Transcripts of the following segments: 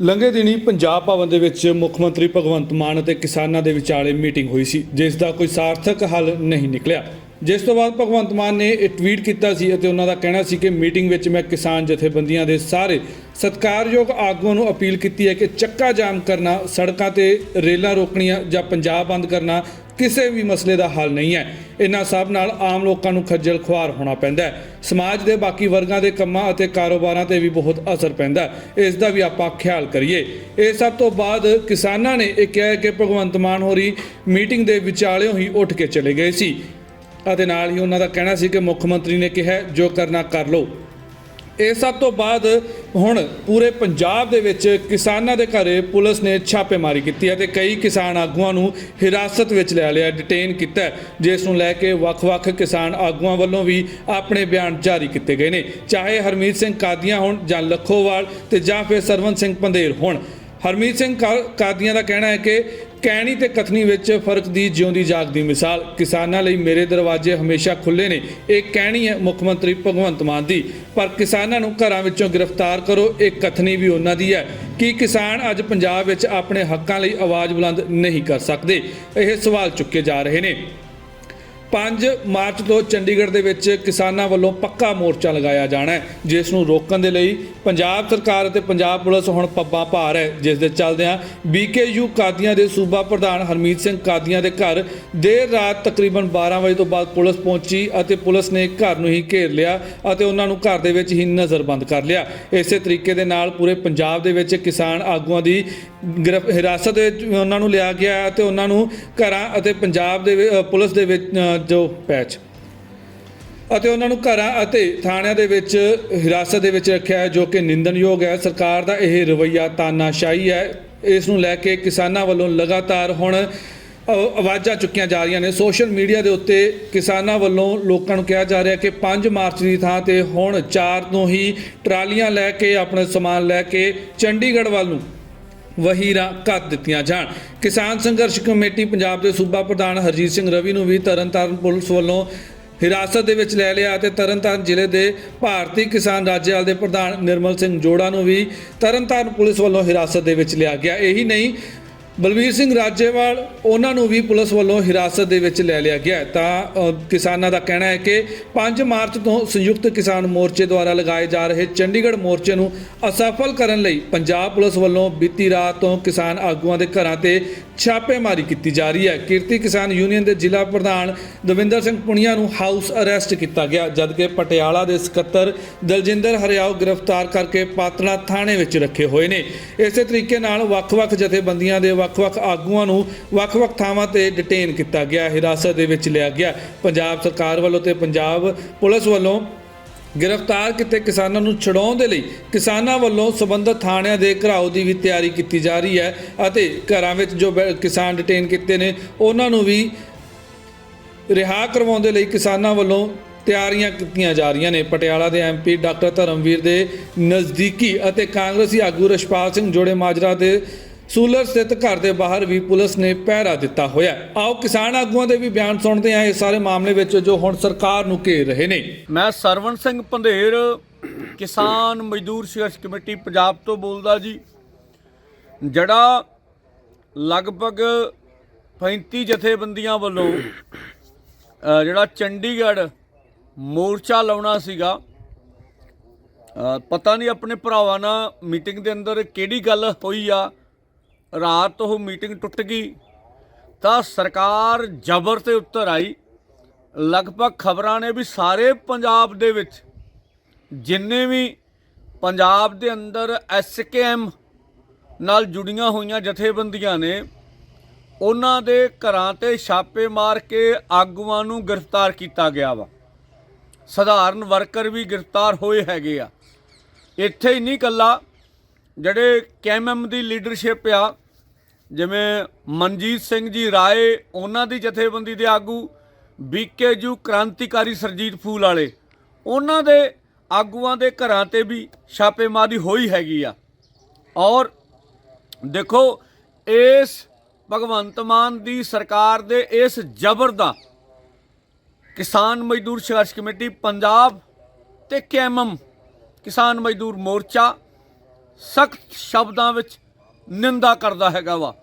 ਲੰਘੇ ਦਿਨੀ ਪੰਜਾਬ ਭਵਨ ਦੇ ਵਿੱਚ ਮੁੱਖ ਮੰਤਰੀ ਭਗਵੰਤ ਮਾਨ ਅਤੇ ਕਿਸਾਨਾਂ ਦੇ ਵਿਚਾਲੇ ਮੀਟਿੰਗ ਹੋਈ ਸੀ, ਜਿਸ ਦਾ ਕੋਈ ਸਾਰਥਕ ਹੱਲ ਨਹੀਂ ਨਿਕਲਿਆ। ਜਿਸ ਤੋਂ ਬਾਅਦ ਭਗਵੰਤ ਮਾਨ ਨੇ ਇਹ ਟਵੀਟ ਕੀਤਾ ਸੀ ਅਤੇ ਉਹਨਾਂ ਦਾ ਕਹਿਣਾ ਸੀ ਕਿ ਮੀਟਿੰਗ ਵਿੱਚ ਮੈਂ ਕਿਸਾਨ ਜਥੇਬੰਦੀਆਂ ਦੇ ਸਾਰੇ ਸਤਿਕਾਰਯੋਗ ਆਗੂਆਂ ਨੂੰ ਅਪੀਲ ਕੀਤੀ ਹੈ ਕਿ ਚੱਕਾ ਜਾਮ ਕਰਨਾ, ਸੜਕਾਂ ਤੇ ਰੇਲਾਂ ਰੋਕਣੀਆਂ ਜਾਂ ਪੰਜਾਬ ਬੰਦ ਕਰਨਾ ਕਿਸੇ ਵੀ ਮਸਲੇ ਦਾ ਹੱਲ ਨਹੀਂ ਹੈ। ਇਹਨਾਂ ਸਭ ਨਾਲ ਆਮ ਲੋਕਾਂ ਨੂੰ ਖੱਜਲ ਖੁਆਰ ਹੋਣਾ ਪੈਂਦਾ ਹੈ। ਸਮਾਜ ਦੇ ਬਾਕੀ ਵਰਗਾਂ ਦੇ ਕੰਮਾਂ ਅਤੇ ਕਾਰੋਬਾਰਾਂ ਤੇ ਵੀ ਬਹੁਤ ਅਸਰ ਪੈਂਦਾ ਇਸ ਦਾ ਵੀ ਆਪਾਂ ਖਿਆਲ ਕਰੀਏ। ਇਹ ਸਭ ਤੋਂ ਬਾਅਦ ਕਿਸਾਨਾਂ ਨੇ ਇਹ ਕਿਹਾ ਕਿ ਭਗਵੰਤ ਮਾਨ ਹੋਰੀ ਮੀਟਿੰਗ ਦੇ ਵਿਚਾਲਿਓਂ ਹੀ ਉੱਠ ਕੇ ਚਲੇ ਗਏ ਸੀ। ਅਤੇ ਨਾਲ ਹੀ ਉਹਨਾਂ ਦਾ ਕਹਿਣਾ ਸੀ ਕਿ ਮੁੱਖ ਮੰਤਰੀ ਨੇ ਕਿਹਾ ਜੋ ਕਰਨਾ ਕਰ ਲਓ। ਇਹ ਸਭ ਤੋਂ ਬਾਅਦ ਹੁਣ ਪੂਰੇ ਪੰਜਾਬ ਦੇ ਵਿੱਚ ਕਿਸਾਨਾਂ ਦੇ ਘਰੇ ਪੁਲਿਸ ਨੇ ਛਾਪੇਮਾਰੀ ਕੀਤੀ ਹੈ ਤੇ ਕਈ ਕਿਸਾਨ ਆਗੂਆਂ ਨੂੰ ਹਿਰਾਸਤ ਵਿੱਚ ਲੈ ਲਿਆ ਡਿਟੇਨ ਕੀਤਾ ਜਿਸ ਨੂੰ ਲੈ ਕੇ ਵੱਖ-ਵੱਖ ਕਿਸਾਨ ਆਗੂਆਂ ਵੱਲੋਂ ਵੀ ਆਪਣੇ ਬਿਆਨ ਜਾਰੀ ਕੀਤੇ ਗਏ ਨੇ। ਚਾਹੇ ਹਰਮੀਤ ਸਿੰਘ ਕਾਦੀਆਂ ਹੋਣ ਜਾਂ ਲੱਖੋਵਾਲ ਤੇ ਜਾਂ ਫਿਰ ਸਰਵਨ ਸਿੰਘ ਪੰਧੇਰ ਹੋਣ। ਹਰਮੀਤ ਸਿੰਘ ਕਾ- ਕਾਦੀਆਂ ਦਾ ਕਹਿਣਾ ਹੈ ਕਿ ਕਹਿਣੀ ਤੇ ਕਥਨੀ ਵਿੱਚ ਫ਼ਰਕ ਦੀ ਜਿਉਂਦੀ ਜਾਗਦੀ ਮਿਸਾਲ। ਕਿਸਾਨਾਂ ਲਈ ਮੇਰੇ ਦਰਵਾਜ਼ੇ ਹਮੇਸ਼ਾ ਖੁੱਲੇ ਨੇ। ਇਹ ਕਹਿਣੀ ਹੈ ਮੁੱਖ ਮੰਤਰੀ ਭਗਵੰਤ ਮਾਨ ਦੀ। ਪਰ ਕਿਸਾਨਾਂ ਨੂੰ ਘਰਾਂ ਵਿੱਚੋਂ ਗ੍ਰਿਫਤਾਰ ਕਰੋ, ਇਹ ਕਥਨੀ ਵੀ ਉਹਨਾਂ ਦੀ ਹੈ। ਕਿ ਕਿਸਾਨ ਅੱਜ ਪੰਜਾਬ ਵਿੱਚ ਆਪਣੇ ਹੱਕਾਂ ਲਈ ਆਵਾਜ਼ ਬੁਲੰਦ ਨਹੀਂ ਕਰ ਸਕਦੇ? ਇਹ ਸਵਾਲ ਚੁੱਕੇ ਜਾ ਰਹੇ ਨੇ। 5 ਮਾਰਚ ਤੋਂ ਚੰਡੀਗੜ੍ਹ ਦੇ ਵਿੱਚ ਕਿਸਾਨਾਂ ਵੱਲੋਂ ਪੱਕਾ ਮੋਰਚਾ ਲਗਾਇਆ ਜਾਣਾ ਹੈ, ਜਿਸ ਨੂੰ ਰੋਕਣ ਦੇ ਲਈ ਪੰਜਾਬ ਸਰਕਾਰ ਅਤੇ ਪੰਜਾਬ ਪੁਲਿਸ ਹੁਣ ਪੱਬਾਂ ਭਾਰ ਹੈ। ਜਿਸ ਦੇ ਚੱਲਦਿਆਂ ਬੀਕੇਯੂ ਕਾਦੀਆਂ ਦੇ ਸੂਬਾ ਪ੍ਰਧਾਨ ਹਰਮੀਤ ਸਿੰਘ ਕਾਦੀਆਂ ਦੇ ਘਰ ਦੇਰ ਰਾਤ ਤਕਰੀਬਨ 12 ਵਜੇ ਤੋਂ ਬਾਅਦ ਪੁਲਿਸ ਪਹੁੰਚੀ ਅਤੇ ਪੁਲਿਸ ਨੇ ਘਰ ਨੂੰ ਹੀ ਘੇਰ ਲਿਆ ਅਤੇ ਉਹਨਾਂ ਨੂੰ ਘਰ ਦੇ ਵਿੱਚ ਹੀ ਨਜ਼ਰਬੰਦ ਕਰ ਲਿਆ। ਇਸੇ ਤਰੀਕੇ ਦੇ ਨਾਲ ਪੂਰੇ ਪੰਜਾਬ ਦੇ ਵਿੱਚ ਕਿਸਾਨ ਆਗੂਆਂ ਦੀ ਗ੍ਰਿਫ- ਹਿਰਾਸਤ ਵਿੱਚ ਉਹਨਾਂ ਨੂੰ ਲਿਆ ਗਿਆ ਅਤੇ ਉਹਨਾਂ ਨੂੰ ਘਰਾਂ ਅਤੇ ਪੰਜਾਬ ਦੇ ਪੁਲਿਸ ਦੇ ਵਿੱਚ ਜੋ ਪੈਚ। ਅਤੇ ਉਹਨਾਂ ਨੂੰ ਘਰਾਂ ਅਤੇ ਥਾਣਿਆਂ ਦੇ ਵਿੱਚ ਹਿਰਾਸਤ ਦੇ ਵਿੱਚ ਰੱਖਿਆ ਹੈ, ਜੋ ਕਿ ਨਿੰਦਣਯੋਗ ਹੈ। ਸਰਕਾਰ ਦਾ ਇਹ ਰਵੱਈਆ ਤਾਨਾਸ਼ਾਹੀ ਹੈ। ਇਸ ਨੂੰ ਲੈ ਕੇ ਕਿਸਾਨਾਂ ਵੱਲੋਂ ਲਗਾਤਾਰ ਹੁਣ ਆਵਾਜ਼ਾਂ ਚੁੱਕੀਆਂ ਜਾ ਰਹੀਆਂ ਨੇ। ਸੋਸ਼ਲ ਮੀਡੀਆ ਦੇ ਉੱਤੇ ਕਿਸਾਨਾਂ ਵੱਲੋਂ ਲੋਕਾਂ ਨੂੰ ਕਿਹਾ ਜਾ ਰਿਹਾ ਕਿ 5 ਮਾਰਚ ਦੀ ਥਾਂ ਤੇ ਹੁਣ 4 ਤੋਂ ਹੀ ਟਰਾਲੀਆਂ ਲੈ ਕੇ, ਆਪਣਾ ਸਮਾਨ ਲੈ ਕੇ ਚੰਡੀਗੜ੍ਹ ਵੱਲ ਨੂੰ ਵਹੀਰਾਂ ਕਰ ਦਿੱਤੀਆਂ ਜਾਣ। ਕਿਸਾਨ ਸੰਘਰਸ਼ ਕਮੇਟੀ ਪੰਜਾਬ ਦੇ ਸੂਬਾ ਪ੍ਰਧਾਨ ਹਰਜੀਤ ਸਿੰਘ ਰਵੀ ਨੂੰ ਵੀ ਤਰਨਤਾਰਨ ਪੁਲਿਸ ਵੱਲੋਂ ਹਿਰਾਸਤ ਦੇ ਵਿੱਚ ਲੈ ਲਿਆ ਅਤੇ ਤਰਨਤਾਰਨ ਜ਼ਿਲ੍ਹੇ ਦੇ ਭਾਰਤੀ ਕਿਸਾਨ ਰਾਜਿਆਲ ਦੇ ਪ੍ਰਧਾਨ ਨਿਰਮਲ ਸਿੰਘ ਜੋੜਾ ਨੂੰ ਵੀ ਤਰਨਤਾਰਨ ਪੁਲਿਸ ਵੱਲੋਂ ਹਿਰਾਸਤ ਦੇ ਵਿੱਚ ਲਿਆ ਗਿਆ। ਇਹੀ ਨਹੀਂ ਬਲਵੀਰ ਸਿੰਘ ਰਾਜੇਵਾਲ, ਉਹਨਾਂ ਨੂੰ ਵੀ ਪੁਲਿਸ ਵੱਲੋਂ ਹਿਰਾਸਤ ਦੇ ਵਿੱਚ ਲੈ ਲਿਆ ਗਿਆ ਤਾਂ ਕਿਸਾਨਾਂ ਦਾ ਕਹਿਣਾ ਹੈ ਕਿ 5 ਮਾਰਚ ਤੋਂ ਸੰਯੁਕਤ ਕਿਸਾਨ ਮੋਰਚੇ ਦੁਆਰਾ ਲਗਾਏ ਜਾ ਰਹੇ ਚੰਡੀਗੜ੍ਹ ਮੋਰਚੇ ਨੂੰ ਅਸਫਲ ਕਰਨ ਲਈ ਪੰਜਾਬ ਪੁਲਿਸ ਵੱਲੋਂ ਬੀਤੀ ਰਾਤ ਤੋਂ ਕਿਸਾਨ ਆਗੂਆਂ ਦੇ ਘਰਾਂ ਤੇ ਛਾਪੇਮਾਰੀ ਕੀਤੀ ਜਾ ਰਹੀ ਹੈ। ਕਿਰਤੀ ਕਿਸਾਨ ਯੂਨੀਅਨ ਦੇ ਜ਼ਿਲ੍ਹਾ ਪ੍ਰਧਾਨ ਦਵਿੰਦਰ ਸਿੰਘ ਪੁਣੀਆ ਨੂੰ ਹਾਊਸ ਅਰੈਸਟ ਕੀਤਾ ਗਿਆ, ਜਦਕਿ ਪਟਿਆਲਾ ਦੇ ਸਕੱਤਰ ਦਲਜਿੰਦਰ ਹਰਿਆਓ ਗ੍ਰਿਫਤਾਰ ਕਰਕੇ ਪਾਤੜਾ ਥਾਣੇ ਵਿੱਚ ਰੱਖੇ ਹੋਏ ਨੇ। ਇਸੇ ਤਰੀਕੇ ਨਾਲ ਵੱਖ-ਵੱਖ ਜਥੇਬੰਦੀਆਂ ਦੇ ਵੱਖ-ਵੱਖ ਆਗੂਆਂ ਨੂੰ ਵੱਖ-ਵੱਖ ਥਾਵਾਂ ਤੇ ਡਿਟੇਨ ਕੀਤਾ ਗਿਆ, ਹਿਰਾਸਤ ਦੇ ਵਿੱਚ ਲਿਆ ਗਿਆ। ਪੰਜਾਬ ਸਰਕਾਰ ਵੱਲੋਂ ਤੇ ਪੰਜਾਬ ਪੁਲਿਸ ਵੱਲੋਂ ਗ੍ਰਿਫਤਾਰ ਕੀਤੇ ਕਿਸਾਨਾਂ ਨੂੰ ਛਡਾਉਣ ਦੇ ਲਈ ਕਿਸਾਨਾਂ ਵੱਲੋਂ ਸਬੰਧਤ ਥਾਣਿਆਂ ਦੇ ਘਰਾਓ ਦੀ ਵੀ ਤਿਆਰੀ ਕੀਤੀ ਜਾ ਰਹੀ ਹੈ ਅਤੇ ਘਰਾਂ ਵਿੱਚ ਜੋ ਬੈ- ਕਿਸਾਨ ਡਿਟੇਨ ਕੀਤੇ ਨੇ, ਉਹਨਾਂ ਨੂੰ ਵੀ ਰਿਹਾ ਕਰਵਾਉਣ ਦੇ ਲਈ ਕਿਸਾਨਾਂ ਵੱਲੋਂ ਤਿਆਰੀਆਂ ਕੀਤੀਆਂ ਜਾ ਰਹੀਆਂ ਨੇ। ਪਟਿਆਲਾ ਦੇ ਐਮਪੀ ਡਾਕਟਰ ਧਰਮਵੀਰ ਦੇ ਨਜ਼ਦੀਕੀ ਅਤੇ ਕਾਂਗਰਸੀ ਆਗੂ ਰਸ਼ਪਾਲ ਸਿੰਘ ਜੋੜੇ ਮਾਜਰਾ ਦੇ ਸੂਲਰ ਸਥਿਤ ਘਰ ਦੇ ਬਾਹਰ ਵੀ ਪੁਲਿਸ ਨੇ ਪਹਿਰਾ ਦਿੱਤਾ ਹੋਇਆ ਆਓ ਕਿਸਾਨ ਆਗੂਆਂ ਦੇ ਵੀ ਬਿਆਨ ਸੁਣਦੇ ਹਾਂ। ਇਸ ਸਾਰੇ ਮਾਮਲੇ ਵਿੱਚ ਜੋ ਹੁਣ ਸਰਕਾਰ ਨੂੰ ਘੇਰ ਰਹੇ ਨੇ। ਮੈਂ ਸਰਵਣ ਸਿੰਘ ਪੰਧੇਰ, ਕਿਸਾਨ ਮਜ਼ਦੂਰ ਸੰਘਰਸ਼ ਕਮੇਟੀ, ਪੰਜਾਬ ਤੋਂ ਬੋਲਦਾ ਜੀ। ਜਿਹੜਾ ਲਗਭਗ 35 ਜਥੇਬੰਦੀਆਂ ਵੱਲੋਂ ਜਿਹੜਾ ਚੰਡੀਗੜ੍ਹ ਮੋਰਚਾ ਲਾਉਣਾ ਸੀਗਾ ਪਤਾ ਨਹੀਂ ਆਪਣੇ ਭਰਾਵਾਂ ਨਾਲ ਮੀਟਿੰਗ ਦੇ ਅੰਦਰ ਕਿਹੜੀ ਗੱਲ ਹੋਈ ਆ। ਰਾਤ ਉਹ ਮੀਟਿੰਗ ਟੁੱਟ ਗਈ ਤਾਂ ਸਰਕਾਰ ਜ਼ਬਰ ਤੇ ਉੱਤਰ ਆਈ। ਲਗਭਗ ਖਬਰਾਂ ਨੇ ਵੀ ਸਾਰੇ ਪੰਜਾਬ ਦੇ ਵਿੱਚ, ਜਿੰਨੇ ਵੀ ਪੰਜਾਬ ਦੇ ਅੰਦਰ ਐਸਕੇਐਮ ਨਾਲ ਜੁੜੀਆਂ ਹੋਈਆਂ ਜਥੇਬੰਦੀਆਂ ਨੇ, ਉਹਨਾਂ ਦੇ ਘਰਾਂ ਤੇ ਛਾਪੇ ਮਾਰ ਕੇ ਆਗੂਆਂ ਨੂੰ ਗ੍ਰਿਫਤਾਰ ਕੀਤਾ ਗਿਆ ਵਾ। ਸਧਾਰਨ ਵਰਕਰ ਵੀ ਗ੍ਰਿਫਤਾਰ ਹੋਏ ਹੈਗੇ ਆ। ਇੱਥੇ ਹੀ ਨਹੀਂ ਕੱਲਾ ਜਿਹੜੇ ਕੈਮਐਮ ਦੀ ਲੀਡਰਸ਼ਿਪ ਆ, ਜਿਵੇਂ ਮਨਜੀਤ ਸਿੰਘ ਜੀ ਰਾਏ, ਉਹਨਾਂ ਦੀ ਜਥੇਬੰਦੀ ਦੇ ਆਗੂ ਬੀਕੇਯੂ ਕ੍ਰਾਂਤੀਕਾਰੀ ਸਰਜੀਤ ਫੂਲ ਵਾਲੇ, ਉਹਨਾਂ ਦੇ ਆਗੂਆਂ ਦੇ ਘਰਾਂ ਤੇ ਵੀ ਛਾਪੇਮਾਰੀ ਹੋਈ ਹੈਗੀ ਆ। ਔਰ ਦੇਖੋ, ਇਸ ਭਗਵੰਤ ਮਾਨ ਦੀ ਸਰਕਾਰ ਦੇ ਇਸ ਜ਼ਬਰ ਦਾ ਕਿਸਾਨ ਮਜ਼ਦੂਰ ਸੰਘਰਸ਼ ਕਮੇਟੀ, ਪੰਜਾਬ ਤੇ ਕੈਮਮ ਕਿਸਾਨ ਮਜ਼ਦੂਰ ਮੋਰਚਾ ਸਖਤ ਸ਼ਬਦਾਂ ਵਿੱਚ ਨਿੰਦਾ ਕਰਦਾ ਹੈਗਾ ਵਾ।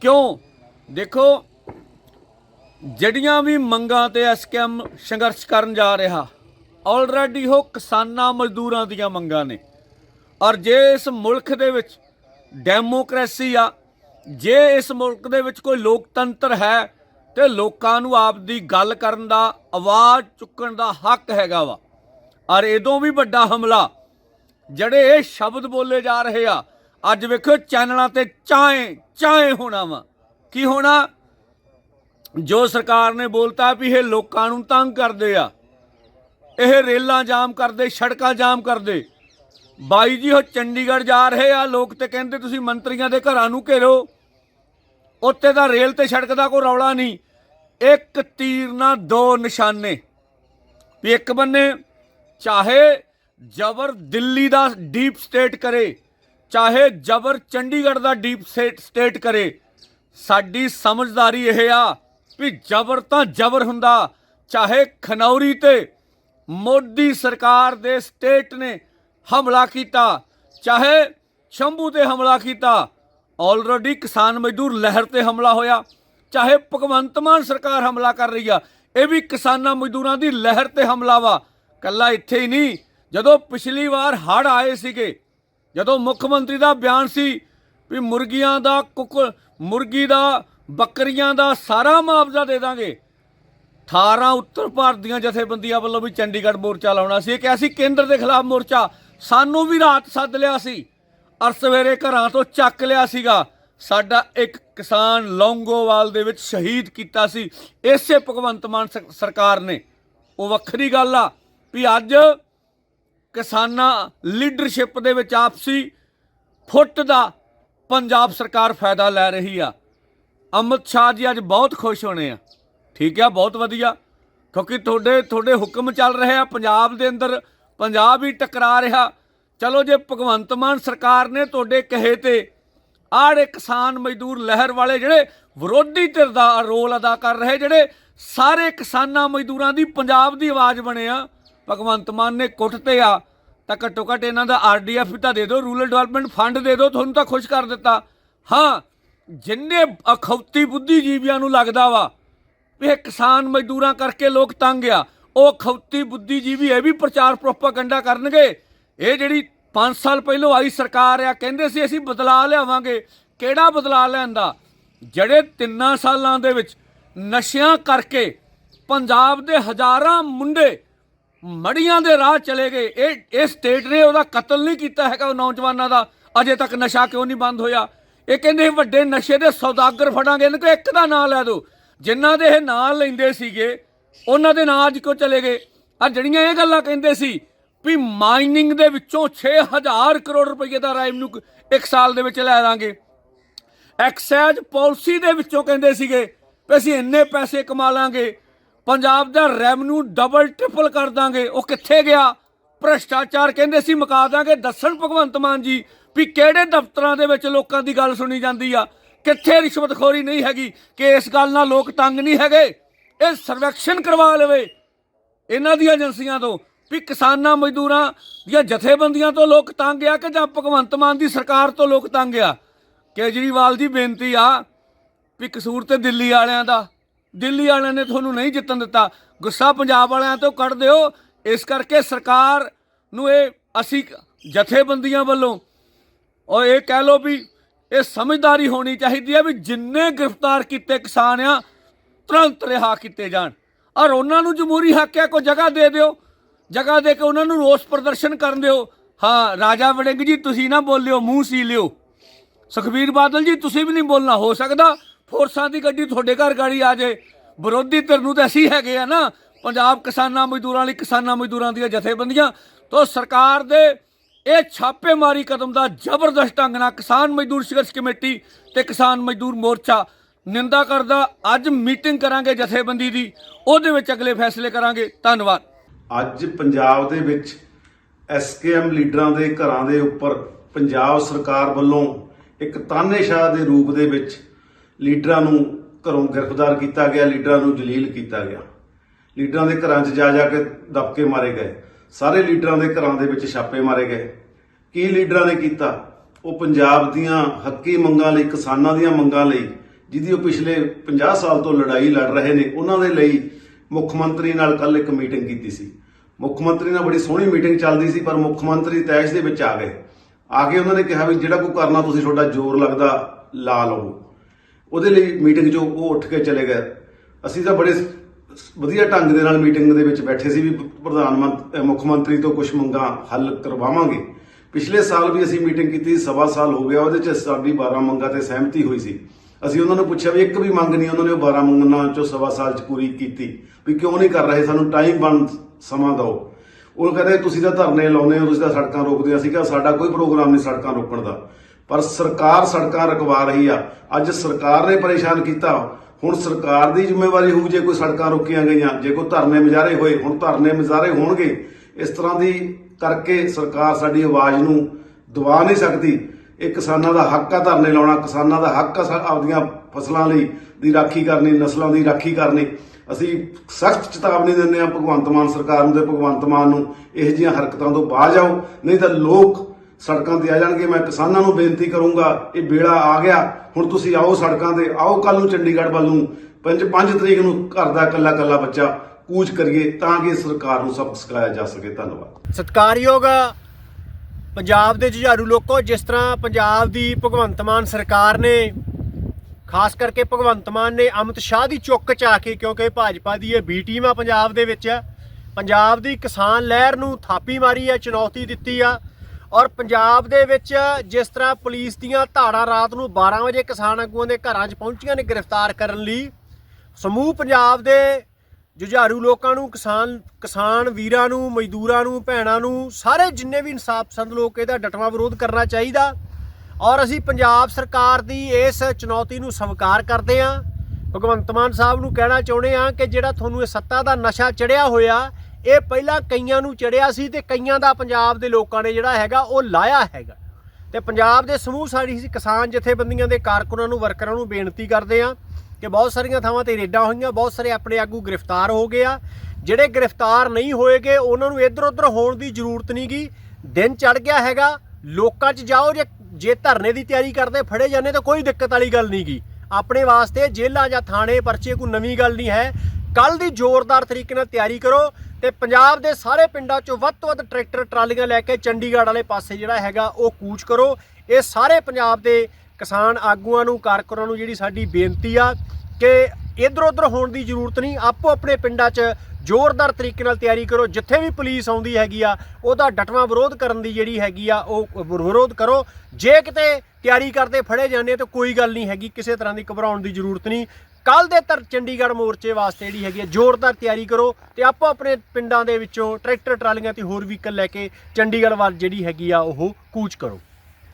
ਕਿਉਂ? ਦੇਖੋ, ਜਿਹੜੀਆਂ ਵੀ ਮੰਗਾਂ ਤੇ ਐਸਕੇਐਮ ਸੰਘਰਸ਼ ਕਰਨ ਜਾ ਰਿਹਾ ਆਲਰੇਡੀ ਉਹ ਕਿਸਾਨਾਂ ਮਜ਼ਦੂਰਾਂ ਦੀਆਂ ਮੰਗਾਂ ਨੇ। ਔਰ ਜੇ ਇਸ ਮੁਲਕ ਦੇ ਵਿੱਚ ਡੈਮੋਕ੍ਰੇਸੀ ਆ, ਜੇ ਇਸ ਮੁਲਕ ਦੇ ਵਿੱਚ ਕੋਈ ਲੋਕਤੰਤਰ ਹੈ, ਤੇ ਲੋਕਾਂ ਨੂੰ ਆਪ ਦੀ ਗੱਲ ਕਰਨ ਦਾ, ਆਵਾਜ਼ ਚੁੱਕਣ ਦਾ ਹੱਕ ਹੈਗਾ ਵਾ। ਔਰ ਇਦੋਂ ਵੀ ਵੱਡਾ ਹਮਲਾ ਜਿਹੜੇ ਇਹ ਸ਼ਬਦ ਬੋਲੇ ਜਾ ਰਹੇ ਆ, ਅੱਜ ਵੇਖੋ ਚੈਨਲਾਂ ਤੇ ਚਾਏ ਚਾਏ ਹੋਣਾ ਵਾ। ਕੀ ਹੋਣਾ? ਜੋ ਸਰਕਾਰ ਨੇ ਬੋਲਤਾ ਵੀ ਇਹ ਲੋਕਾਂ ਨੂੰ ਤੰਗ ਕਰਦੇ ਆ, ਇਹ ਰੇਲਾਂ ਜਾਮ ਕਰਦੇ, ਸੜਕਾਂ ਜਾਮ ਕਰਦੇ। ਬਾਈ ਜੀ, ਉਹ ਚੰਡੀਗੜ੍ਹ ਜਾ ਰਹੇ ਆ, ਲੋਕ ਤੇ ਕਹਿੰਦੇ ਤੁਸੀਂ ਮੰਤਰੀਆਂ ਦੇ ਘਰਾਂ ਨੂੰ ਘੇਰੋ। ਉੱਤੇ ਦਾ ਰੇਲ ਤੇ ਸੜਕ ਦਾ ਕੋਈ ਰੌਲਾ ਨਹੀਂ। ਇੱਕ ਤੀਰ ਨਾਲ ਦੋ ਨਿਸ਼ਾਨੇ। ਵੀ ਇੱਕ ਬੰਨੇ ਚਾਹੇ ਜਬਰ ਦਿੱਲੀ ਦਾ ਡੀਪ ਸਟੇਟ ਕਰੇ, ਚਾਹੇ ਜਬਰ ਚੰਡੀਗੜ੍ਹ ਦਾ ਡੀਪ ਸਟੇਟ ਕਰੇ। ਸਾਡੀ ਸਮਝਦਾਰੀ ਇਹ ਆ ਵੀ ਜਬਰ ਤਾਂ ਜਬਰ ਹੁੰਦਾ, ਚਾਹੇ ਖਨੌਰੀ ਤੇ ਮੋਦੀ ਸਰਕਾਰ ਦੇ ਸਟੇਟ ਨੇ ਹਮਲਾ ਕੀਤਾ, ਚਾਹੇ ਸ਼ੰਭੂ ਤੇ ਹਮਲਾ ਕੀਤਾ। ਆਲਰੇਡੀ ਕਿਸਾਨ ਮਜ਼ਦੂਰ ਲਹਿਰ ਤੇ ਹਮਲਾ ਹੋਇਆ, ਚਾਹੇ ਭਗਵੰਤ ਮਾਨ ਸਰਕਾਰ ਹਮਲਾ ਕਰ ਰਹੀ ਆ, ਇਹ ਵੀ ਕਿਸਾਨਾਂ ਮਜ਼ਦੂਰਾਂ ਦੀ ਲਹਿਰ ਤੇ ਹਮਲਾ ਵਾ। ਕੱਲਾ ਇੱਥੇ ਹੀ ਨਹੀਂ ਜਦੋਂ ਪਿਛਲੀ ਵਾਰ ਹੜ ਆਏ ਸੀਗੇ, ਜਦੋਂ ਮੁੱਖ ਮੰਤਰੀ ਦਾ ਬਿਆਨ ਸੀ ਵੀ ਮੁਰਗੀਆਂ ਦਾ ਕੁੱਕੜ, ਮੁਰਗੀ ਦਾ, ਬੱਕਰੀਆਂ ਦਾ ਸਾਰਾ ਮੁਆਵਜ਼ਾ ਦੇ ਦਾਂਗੇ 18 ਉੱਤਰ ਭਾਰਤ ਦੀਆਂ ਜਥੇਬੰਦੀਆਂ ਵੱਲੋਂ ਵੀ ਚੰਡੀਗੜ੍ਹ ਮੋਰਚਾ ਲਾਉਣਾ ਸੀ। ਕਿ ਅਸੀਂ ਕੇਂਦਰ ਦੇ ਖਿਲਾਫ ਮੋਰਚਾ ਸਾਨੂੰ ਵੀ ਰਾਤ ਸੱਦ ਲਿਆ ਸੀ। ਅਰ ਸਵੇਰੇ ਘਰਾਂ ਤੋਂ ਚੱਕ ਲਿਆ ਸੀਗਾ। ਸਾਡਾ ਇੱਕ ਕਿਸਾਨ ਲੌਂਗੋਵਾਲ ਦੇ ਵਿੱਚ ਸ਼ਹੀਦ ਕੀਤਾ ਸੀ। ਇਸੇ ਭਗਵੰਤ ਮਾਨ ਸਰਕਾਰ ਨੇ। ਉਹ ਵੱਖਰੀ ਗੱਲ ਆ ਵੀ ਅੱਜ ਕਿਸਾਨਾਂ ਲੀਡਰਸ਼ਿਪ ਦੇ ਵਿੱਚ ਆਪਸੀ ਫੁੱਟ ਦਾ ਪੰਜਾਬ ਸਰਕਾਰ ਫਾਇਦਾ ਲੈ ਰਹੀ ਆ। ਅਮਿਤ ਸ਼ਾਹ ਜੀ ਅੱਜ ਬਹੁਤ ਖੁਸ਼ ਹੋਣੇ ਆ। ਠੀਕ ਆ, ਬਹੁਤ ਵਧੀਆ। ਕਿਉਂਕਿ ਤੁਹਾਡੇ ਤੁਹਾਡੇ ਹੁਕਮ ਚੱਲ ਰਹੇ ਆ, ਪੰਜਾਬ ਦੇ ਅੰਦਰ ਪੰਜਾਬ ਹੀ ਟਕਰਾ ਰਿਹਾ। ਚਲੋ ਜੇ ਭਗਵੰਤ ਮਾਨ ਸਰਕਾਰ ਨੇ ਤੁਹਾਡੇ ਕਹੇ ਤੇ ਆੜੇ ਕਿਸਾਨ ਮਜ਼ਦੂਰ ਲਹਿਰ ਵਾਲੇ ਜਿਹੜੇ ਵਿਰੋਧੀ ਧਿਰ ਦਾ ਰੋਲ ਅਦਾ ਕਰ ਰਹੇ, ਜਿਹੜੇ ਸਾਰੇ ਕਿਸਾਨਾਂ ਮਜ਼ਦੂਰਾਂ ਦੀ ਪੰਜਾਬ ਦੀ ਆਵਾਜ਼ ਬਣੇ ਆ ਭਗਵੰਤ ਮਾਨ ਨੇ ਕੁੱਟ ਤੇ ਆ, ਤਾਂ ਘੱਟੋ ਘੱਟ ਇਹਨਾਂ ਦਾ ਆਰਡੀਐਫ ਤਾਂ ਦੇ ਦਿਓ, ਰੂਰਲ ਡਿਵੈਲਪਮੈਂਟ ਫੰਡ ਦੇ ਦਿਓ, ਤੁਹਾਨੂੰ ਤਾਂ ਖੁਸ਼ ਕਰ ਦਿੱਤਾ। ਹਾਂ, ਜਿੰਨੇ ਅਖੌਤੀ ਬੁੱਧੀਜੀਵੀਆਂ ਨੂੰ ਲੱਗਦਾ ਵਾ ਵੀ ਇਹ ਕਿਸਾਨ ਮਜ਼ਦੂਰਾਂ ਕਰਕੇ ਲੋਕ ਤੰਗ ਆ, ਉਹ ਖੌਤੀ ਬੁੱਧੀਜੀਵੀ ਇਹ ਵੀ ਪ੍ਰਚਾਰ ਪ੍ਰੋਪਾਗੈਂਡਾ ਕਰਨਗੇ। ਇਹ ਜਿਹੜੀ 5 ਸਾਲ ਪਹਿਲਾਂ ਆਈ ਸਰਕਾਰ ਆ, ਕਹਿੰਦੇ ਸੀ ਅਸੀਂ ਬਦਲਾ ਲਿਆਵਾਂਗੇ। ਕਿਹੜਾ ਬਦਲਾ ਲਿਆਂਦਾ? ਜਿਹੜੇ ਤਿੰਨਾਂ ਸਾਲਾਂ ਦੇ ਵਿੱਚ ਨਸ਼ਿਆਂ ਕਰਕੇ ਪੰਜਾਬ ਦੇ ਹਜ਼ਾਰਾਂ ਮੁੰਡੇ ਮੜੀਆਂ ਦੇ ਰਾਹ ਚਲੇ ਗਏ। ਇਹ ਇਹ ਸਟੇਟ ਨੇ ਉਹਦਾ ਕਤਲ ਨਹੀਂ ਕੀਤਾ ਹੈਗਾ ਉਹ ਨੌਜਵਾਨਾਂ ਦਾ। ਅਜੇ ਤੱਕ ਨਸ਼ਾ ਕਿਉਂ ਨਹੀਂ ਬੰਦ ਹੋਇਆ? ਇਹ ਕਹਿੰਦੇ ਵੱਡੇ ਨਸ਼ੇ ਦੇ ਸੌਦਾਗਰ ਫੜਾਂਗੇ। ਇਹਨਾਂ ਕੋ ਇੱਕ ਦਾ ਨਾਂ ਲੈ ਦਿਓ। ਜਿਨ੍ਹਾਂ ਦੇ ਇਹ ਨਾਂ ਲੈਂਦੇ ਸੀਗੇ, ਉਹਨਾਂ ਦੇ ਨਾਂ ਅੱਜ ਕਿਉਂ ਚਲੇ ਗਏ? ਆ ਜਿਹੜੀਆਂ ਇਹ ਗੱਲਾਂ ਕਹਿੰਦੇ ਸੀ ਵੀ ਮਾਈਨਿੰਗ ਦੇ ਵਿੱਚੋਂ 6000 ਕਰੋੜ ਰੁਪਏ ਦਾ ਰੈਵਨਿਊ ਇੱਕ ਸਾਲ ਦੇ ਵਿੱਚ ਲੈ ਦਾਂਗੇ। ਐਕਸਾਈਜ਼ ਪਾਲਿਸੀ ਦੇ ਵਿੱਚੋਂ ਕਹਿੰਦੇ ਸੀਗੇ ਵੀ ਅਸੀਂ ਇੰਨੇ ਪੈਸੇ ਕਮਾ ਲਾਂਗੇ। ਪੰਜਾਬ ਦਾ ਰੈਵਨਿਊ ਡਬਲ ਟ੍ਰਿਪਲ ਕਰ ਦਾਂਗੇ। ਉਹ ਕਿੱਥੇ ਗਿਆ? ਭ੍ਰਸ਼ਟਾਚਾਰ ਕਹਿੰਦੇ ਸੀ ਮੁਕਾ ਦਾਂਗੇ। ਦੱਸਣ ਭਗਵੰਤ ਮਾਨ ਜੀ ਵੀ ਕਿਹੜੇ ਦਫ਼ਤਰਾਂ ਦੇ ਵਿੱਚ ਲੋਕਾਂ ਦੀ ਗੱਲ ਸੁਣੀ ਜਾਂਦੀ ਆ? ਕਿੱਥੇ ਰਿਸ਼ਵਤਖੋਰੀ ਨਹੀਂ ਹੈਗੀ? ਕਿ ਇਸ ਗੱਲ ਨਾਲ ਲੋਕ ਤੰਗ ਨਹੀਂ ਹੈਗੇ? ਇਹ ਸਰਵੇਖਣ ਕਰਵਾ ਲਵੇ ਇਹਨਾਂ ਦੀਆਂ ਏਜੰਸੀਆਂ ਤੋਂ ਵੀ ਕਿਸਾਨਾਂ, ਮਜ਼ਦੂਰਾਂ ਦੀਆਂ ਜਥੇਬੰਦੀਆਂ ਤੋਂ ਲੋਕ ਤੰਗ ਆ ਕਿ ਜਾਂ ਭਗਵੰਤ ਮਾਨ ਦੀ ਸਰਕਾਰ ਤੋਂ ਲੋਕ ਤੰਗ ਆ? ਕੇਜਰੀਵਾਲ ਦੀ ਬੇਨਤੀ ਆ ਵੀ ਕਸੂਰ ਤੇ ਦਿੱਲੀ ਵਾਲਿਆਂ ਦਾ ਦਿੱਲੀ ਵਾਲਿਆਂ ਨੇ ਤੁਹਾਨੂੰ ਨਹੀਂ ਜਿੱਤਣ ਦਿੱਤਾ। ਗੁੱਸਾ ਪੰਜਾਬ ਵਾਲਿਆਂ ਤੋਂ ਕੱਢ ਦਿਓ। ਇਸ ਕਰਕੇ ਸਰਕਾਰ ਨੂੰ ਇਹ ਅਸੀਂ ਜਥੇਬੰਦੀਆਂ ਵੱਲੋਂ ਔਰ ਇਹ ਕਹਿ ਲਓ ਵੀ ਇਹ ਸਮਝਦਾਰੀ ਹੋਣੀ ਚਾਹੀਦੀ ਹੈ ਵੀ ਜਿੰਨੇ ਗ੍ਰਿਫਤਾਰ ਕੀਤੇ ਕਿਸਾਨ ਆ, ਤੁਰੰਤ ਰਿਹਾ ਕੀਤੇ ਜਾਣ। ਔਰ ਉਹਨਾਂ ਨੂੰ ਜਮਹੂਰੀ ਹੱਕ ਹੈ, ਕੋਈ ਜਗ੍ਹਾ ਦੇ ਦਿਓ। ਜਗ੍ਹਾ ਦੇ ਕੇ ਉਹਨਾਂ ਨੂੰ ਰੋਸ ਪ੍ਰਦਰਸ਼ਨ ਕਰਨ ਦਿਓ। ਹਾਂ, ਰਾਜਾ ਵੜਿੰਗ ਜੀ, ਤੁਸੀਂ ਨਾ ਬੋਲਿਓ, ਮੂੰਹ ਸੀ ਲਿਓ। ਸੁਖਬੀਰ ਬਾਦਲ ਜੀ, ਤੁਸੀਂ ਵੀ ਨਹੀਂ ਬੋਲਣਾ, ਹੋ ਸਕਦਾ ਫੋਰਸਾਂ ਦੀ ਗੱਡੀ ਤੁਹਾਡੇ ਘਰ ਗਾੜੀ ਆ ਜਾਏ ਵਿਰੋਧੀ ਧਿਰ ਨੂੰ ਤਾਂ ਅਸੀਂ ਹੈਗੇ ਆ ਨਾ। ਪੰਜਾਬ ਕਿਸਾਨਾਂ ਮਜ਼ਦੂਰਾਂ ਲਈ ਕਿਸਾਨਾਂ ਮਜ਼ਦੂਰਾਂ ਦੀਆਂ ਜਥੇਬੰਦੀਆਂ। ਤੋਂ ਸਰਕਾਰ ਦੇ ਇਹ ਛਾਪੇਮਾਰੀ ਕਦਮ ਦਾ ਜ਼ਬਰਦਸਤ ਢੰਗ ਨਾਲ ਕਿਸਾਨ ਮਜ਼ਦੂਰ ਸੰਘਰਸ਼ ਕਮੇਟੀ ਤੇ ਕਿਸਾਨ ਮਜ਼ਦੂਰ ਮੋਰਚਾ ਨਿੰਦਾ ਕਰਦਾ। ਅੱਜ ਮੀਟਿੰਗ ਕਰਾਂਗੇ ਜਥੇਬੰਦੀ ਦੀ। ਉਹਦੇ ਵਿੱਚ ਅਗਲੇ ਫੈਸਲੇ ਕਰਾਂਗੇ। ਧੰਨਵਾਦ। ਅੱਜ ਪੰਜਾਬ ਦੇ ਵਿੱਚ ਐਸਕੇਐਮ ਲੀਡਰਾਂ ਦੇ ਘਰਾਂ ਦੇ ਉੱਪਰ ਪੰਜਾਬ ਸਰਕਾਰ ਵੱਲੋਂ ਇੱਕ ਤਾਨੇਸ਼ਾਹ ਦੇ ਰੂਪ ਦੇ ਵਿੱਚ ਲੀਡਰਾਂ ਨੂੰ ਘਰੋਂ ਗ੍ਰਿਫਤਾਰ ਕੀਤਾ ਗਿਆ, ਲੀਡਰਾਂ ਨੂੰ ਜਲੀਲ ਕੀਤਾ ਗਿਆ। ਲੀਡਰਾਂ ਦੇ ਘਰਾਂ 'ਚ ਜਾ ਜਾ ਕੇ ਦਬਕੇ ਮਾਰੇ ਗਏ। ਸਾਰੇ ਲੀਡਰਾਂ ਦੇ ਘਰਾਂ ਦੇ ਵਿੱਚ ਛਾਪੇ ਮਾਰੇ ਗਏ। ਕੀ ਲੀਡਰਾਂ ਨੇ ਕੀਤਾ? ਉਹ ਪੰਜਾਬ ਦੀਆਂ ਹੱਕੀ ਮੰਗਾਂ ਲਈ, ਕਿਸਾਨਾਂ ਦੀਆਂ ਮੰਗਾਂ ਲਈ, ਜਿਹਦੀ ਉਹ ਪਿਛਲੇ 50 ਸਾਲ ਤੋਂ ਲੜਾਈ ਲੜ ਰਹੇ ਨੇ, ਉਹਨਾਂ ਦੇ ਲਈ ਮੁੱਖ ਮੰਤਰੀ ਨਾਲ ਕੱਲ ਇੱਕ ਮੀਟਿੰਗ ਕੀਤੀ ਸੀ। ਮੁੱਖ ਮੰਤਰੀ ਨਾਲ ਬੜੀ ਸੋਹਣੀ ਮੀਟਿੰਗ ਚੱਲਦੀ ਸੀ, ਪਰ ਮੁੱਖ ਮੰਤਰੀ ਤੈਸ਼ ਦੇ ਵਿੱਚ ਆ ਗਏ। ਆ ਕੇ ਉਹਨਾਂ ਨੇ ਕਿਹਾ ਵੀ ਜਿਹੜਾ ਕੋਈ ਕਰਨਾ, ਤੁਸੀਂ ਤੁਹਾਡਾ ਜ਼ੋਰ ਲੱਗਦਾ, ਲਾ ਲਓ। ਉਹਦੇ ਲਈ ਮੀਟਿੰਗ 'ਚੋਂ ਉਹ ਉੱਠ ਕੇ ਚਲੇ ਗਏ। ਅਸੀਂ ਤਾਂ ਬੜੇ ਵਧੀਆ ਢੰਗ ਦੇ ਨਾਲ ਮੀਟਿੰਗ ਦੇ ਵਿੱਚ ਬੈਠੇ ਸੀ ਵੀ ਪ੍ਰਧਾਨ ਮੰਤਰੀ ਮੁੱਖ ਮੰਤਰੀ ਤੋਂ ਕੁਝ ਮੰਗਾਂ ਹੱਲ ਕਰਵਾਵਾਂਗੇ। ਪਿਛਲੇ ਸਾਲ ਵੀ ਅਸੀਂ ਮੀਟਿੰਗ ਕੀਤੀ, ਸਵਾ ਸਾਲ ਹੋ ਗਿਆ, ਉਹਦੇ 'ਚ ਸਾਡੀ 12 ਮੰਗਾਂ ਤੇ ਸਹਿਮਤੀ ਹੋਈ ਸੀ। ਅਸੀਂ ਉਹਨਾਂ ਨੂੰ ਪੁੱਛਿਆ ਵੀ ਇੱਕ ਵੀ ਮੰਗ ਨਹੀਂ ਉਹਨਾਂ ਨੇ ਉਹ 12 ਮੰਗਾਂ 'ਚੋਂ ਸਵਾ ਸਾਲ 'ਚ ਪੂਰੀ ਕੀਤੀ, ਵੀ ਕਿਉਂ ਨਹੀਂ ਕਰ ਰਹੇ, ਸਾਨੂੰ ਟਾਈਮ ਬਣ ਸਮਾਂ ਦਿਓ। ਉਹ ਕਹਿੰਦੇ, ਤੁਸੀਂ ਤਾਂ ਧਰਨੇ ਲਾਉਂਦੇ ਹੋ, ਤੁਸੀਂ ਤਾਂ ਸੜਕਾਂ ਰੋਕਦੇ ਹੋ। ਅਸੀਂ ਕਿਹਾ, ਸਾਡਾ ਕੋਈ ਪ੍ਰੋਗਰਾਮ ਨਹੀਂ ਸੜਕਾਂ ਰੋਕਣ ਦਾ। ਪਰ ਸਰਕਾਰ ਸੜਕਾਂ ਰਕਵਾ ਰਹੀ ਆ। ਅੱਜ ਸਰਕਾਰ ਨੇ ਪਰੇਸ਼ਾਨ ਕੀਤਾ। ਹੁਣ ਸਰਕਾਰ ਦੀ ਜ਼ਿੰਮੇਵਾਰੀ ਹੋਊ ਜੇ ਕੋਈ ਸੜਕਾਂ ਰੋਕੀਆਂ ਗਈਆਂ, ਜੇ ਕੋਈ ਧਰਨੇ ਮੁਜ਼ਾਹਰੇ ਹੋਏ, ਹੁਣ ਧਰਨੇ ਮੁਜ਼ਾਹਰੇ ਹੋਣਗੇ। ਇਸ ਤਰ੍ਹਾਂ ਦੀ ਕਰਕੇ ਸਰਕਾਰ ਸਾਡੀ ਆਵਾਜ਼ ਨੂੰ ਦਬਾ ਨਹੀਂ ਸਕਦੀ। ਇਹ ਕਿਸਾਨਾਂ ਦਾ ਹੱਕ ਆ ਧਰਨੇ ਲਾਉਣਾ। ਕਿਸਾਨਾਂ ਦਾ ਹੱਕ ਆ ਆਪਦੀਆਂ ਫਸਲਾਂ ਲਈ ਦੀ ਰਾਖੀ ਕਰਨੀ, ਨਸਲਾਂ ਦੀ ਰਾਖੀ ਕਰਨੀ। ਅਸੀਂ ਸਖਤ ਚੇਤਾਵਨੀ ਦਿੰਦੇ ਹਾਂ ਭਗਵੰਤ ਮਾਨ ਸਰਕਾਰ ਨੂੰ ਤੇ ਭਗਵੰਤ ਮਾਨ ਨੂੰ। ਇਹੋ ਜਿਹੀਆਂ ਹਰਕਤਾਂ ਤੋਂ ਬਾਜ ਆਓ ਨਹੀਂ ਤਾਂ ਲੋਕ ਸੜਕਾਂ ਤੇ ਆ ਜਾਣਗੇ, ਮੈਂ ਕਿਸਾਨਾਂ ਨੂੰ ਬੇਨਤੀ ਕਰੂੰਗਾ, ਇਹ ਬੇੜਾ ਆ ਗਿਆ, ਹੁਣ ਤੁਸੀਂ ਆਓ ਸੜਕਾਂ ਤੇ, ਆਓ ਕੱਲ ਨੂੰ ਚੰਡੀਗੜ੍ਹ ਵੱਲ ਨੂੰ 5 5 ਤਰੀਕ ਨੂੰ ਘਰ ਦਾ ਇਕੱਲਾ ਇਕੱਲਾ ਬੱਚਾ ਕੂਚ ਕਰੀਏ ਤਾਂ ਕਿ ਸਰਕਾਰ ਨੂੰ ਸਬਕ ਸਿਖਾਇਆ ਜਾ ਸਕੇ। ਧੰਨਵਾਦ। ਸਤਿਕਾਰਯੋਗ ਪੰਜਾਬ ਦੇ ਜੁਝਾਰੂ ਲੋਕੋ, ਜਿਸ ਤਰ੍ਹਾਂ ਪੰਜਾਬ ਦੀ ਭਗਵੰਤ ਮਾਨ ਸਰਕਾਰ ਨੇ, ਖਾਸ ਕਰਕੇ ਭਗਵੰਤ ਮਾਨ ਨੇ ਅਮਿਤ ਸ਼ਾਹ ਦੀ ਚੁੱਕ ਚ ਆ ਕੇ, ਕਿਉਂਕਿ ਭਾਜਪਾ ਦੀ ਇਹ ਬੀ ਟੀਮ ਆ ਪੰਜਾਬ ਦੇ ਵਿੱਚ, ਪੰਜਾਬ ਦੀ ਕਿਸਾਨ ਲਹਿਰ ਨੂੰ ਥਾਪੀ ਮਾਰੀ ਆ ਚੁਣੌਤੀ ਦਿੱਤੀ ਆ। ਔਰ ਪੰਜਾਬ ਦੇ ਵਿੱਚ ਜਿਸ ਤਰ੍ਹਾਂ ਪੁਲਿਸ ਦੀਆਂ ਧਾੜਾਂ ਰਾਤ ਨੂੰ 12 ਵਜੇ ਕਿਸਾਨ ਆਗੂਆਂ ਦੇ ਘਰਾਂ 'ਚ ਪਹੁੰਚੀਆਂ ਨੇ ਗ੍ਰਿਫਤਾਰ ਕਰਨ ਲਈ, ਸਮੂਹ ਪੰਜਾਬ ਦੇ ਜੁਝਾਰੂ ਲੋਕਾਂ ਨੂੰ, ਕਿਸਾਨ ਕਿਸਾਨ ਵੀਰਾਂ ਨੂੰ, ਮਜ਼ਦੂਰਾਂ ਨੂੰ, ਭੈਣਾਂ ਨੂੰ, ਸਾਰੇ ਜਿੰਨੇ ਵੀ ਇਨਸਾਫ ਪਸੰਦ ਲੋਕ ਇਹਦਾ ਡਟਵਾ ਵਿਰੋਧ ਕਰਨਾ ਚਾਹੀਦਾ ਔਰ ਅਸੀਂ ਪੰਜਾਬ ਸਰਕਾਰ ਦੀ ਇਸ ਚੁਣੌਤੀ ਨੂੰ ਸਵੀਕਾਰ ਕਰਦੇ ਹਾਂ। ਭਗਵੰਤ ਮਾਨ ਸਾਹਿਬ ਨੂੰ ਕਹਿਣਾ ਚਾਹੁੰਦੇ ਹਾਂ ਕਿ ਜਿਹੜਾ ਤੁਹਾਨੂੰ ਇਹ ਸੱਤਾ ਦਾ ਨਸ਼ਾ ਚੜਿਆ ਹੋਇਆ ਇਹ ਪਹਿਲਾਂ ਕਈਆਂ ਨੂੰ ਚੜਿਆ ਸੀ ਤੇ ਕਈਆਂ ਦਾ ਪੰਜਾਬ ਦੇ ਲੋਕਾਂ ਨੇ ਜਿਹੜਾ ਹੈਗਾ ਉਹ ਲਾਇਆ ਹੈਗਾ। ਤੇ ਪੰਜਾਬ ਦੇ ਸਮੂਹ ਸਾਡੀ ਕਿਸਾਨ ਜਥੇਬੰਦੀਆਂ ਦੇ ਕਾਰਕੁਨਾਂ ਨੂੰ, ਵਰਕਰਾਂ ਨੂੰ ਬੇਨਤੀ ਕਰਦੇ ਹਾਂ ਕਿ ਬਹੁਤ ਸਾਰੀਆਂ ਥਾਵਾਂ ਤੇ ਰੇਡਾਂ ਹੋਈਆਂ, ਬਹੁਤ ਸਾਰੇ ਆਪਣੇ ਆਗੂ ਗ੍ਰਿਫਤਾਰ ਹੋ ਗਏ ਆ। ਜਿਹੜੇ ਗ੍ਰਿਫਤਾਰ ਨਹੀਂ ਹੋਏਗੇ, ਉਹਨਾਂ ਨੂੰ ਇੱਧਰ ਉੱਧਰ ਹੋਣ ਦੀ ਜ਼ਰੂਰਤ ਨਹੀਂਗੀ ਦਿਨ ਚੜ ਗਿਆ ਹੈਗਾ, ਲੋਕਾਂ 'ਚ ਜਾਓ, ਜੇ ਜੇ ਧਰਨੇ ਦੀ ਤਿਆਰੀ ਕਰਦੇ, ਫੜੇ ਜਾਂਦੇ ਤਾਂ ਕੋਈ ਦਿੱਕਤ ਵਾਲੀ ਗੱਲ ਨਹੀਂਗੀ ਆਪਣੇ ਵਾਸਤੇ ਜੇਲ੍ਹਾਂ ਜਾਂ ਥਾਣੇ ਪਰਚੇ ਕੋਈ ਨਵੀਂ ਗੱਲ ਨਹੀਂ ਹੈ। ਕੱਲ ਦੀ ਜ਼ੋਰਦਾਰ ਤਰੀਕੇ ਨਾਲ ਤਿਆਰੀ ਕਰੋ। ਤੇ ਪੰਜਾਬ ਦੇ ਸਾਰੇ ਪਿੰਡਾਂ 'ਚੋਂ ਵੱਧ ਤੋਂ ਵੱਧ ਟਰੈਕਟਰ, ਟਰਾਲੀਆਂ ਲੈ ਕੇ ਚੰਡੀਗੜ੍ਹ ਵਾਲੇ ਪਾਸੇ ਜਿਹੜਾ ਹੈਗਾ ਉਹ ਕੂਚ ਕਰੋ। ਇਹ ਸਾਰੇ ਪੰਜਾਬ ਦੇ ਕਿਸਾਨ ਆਗੂਆਂ ਨੂੰ, ਕਾਰਕੁਨਾਂ ਨੂੰ ਜਿਹੜੀ ਸਾਡੀ ਬੇਨਤੀ ਆ ਕਿ ਇਧਰ ਉਧਰ ਹੋਣ ਦੀ ਜ਼ਰੂਰਤ ਨਹੀਂ, ਆਪੋ ਆਪਣੇ ਪਿੰਡਾਂ 'ਚ ਜ਼ੋਰਦਾਰ ਤਰੀਕੇ ਨਾਲ ਤਿਆਰੀ ਕਰੋ। ਜਿੱਥੇ ਵੀ ਪੁਲਿਸ ਆਉਂਦੀ ਹੈਗੀ ਆ, ਉਹਦਾ ਡਟਵਾਂ ਵਿਰੋਧ ਕਰਨ ਦੀ ਜਿਹੜੀ ਹੈਗੀ ਆ, ਉਹ ਵਿਰੋਧ ਕਰੋ। ਜੇ ਕਿਤੇ ਤਿਆਰੀ ਕਰਦੇ, ਫੜੇ ਜਾਂਦੇ ਤਾਂ ਕੋਈ ਗੱਲ ਨਹੀਂ ਹੈਗੀ, ਕਿਸੇ ਤਰ੍ਹਾਂ ਦੀ ਘਬਰਾਉਣ ਦੀ ਜ਼ਰੂਰਤ ਨਹੀਂ। ਕੱਲ ਦੇ ਤਰ ਚੰਡੀਗੜ੍ਹ ਮੋਰਚੇ ਵਾਸਤੇ ਜਿਹੜੀ ਹੈਗੀ ਆ ਜ਼ੋਰਦਾਰ ਤਿਆਰੀ ਕਰੋ ਤੇ ਆਪੋ ਆਪਣੇ ਪਿੰਡਾਂ ਦੇ ਵਿੱਚੋਂ ਟਰੈਕਟਰ, ਟਰਾਲੀਆਂ ਤੇ ਹੋਰ ਵਹੀਕਲ ਲੈ ਕੇ ਚੰਡੀਗੜ੍ਹ ਵੱਲ ਜਿਹੜੀ ਹੈਗੀ ਆ ਉਹ ਕੂਚ ਕਰੋ।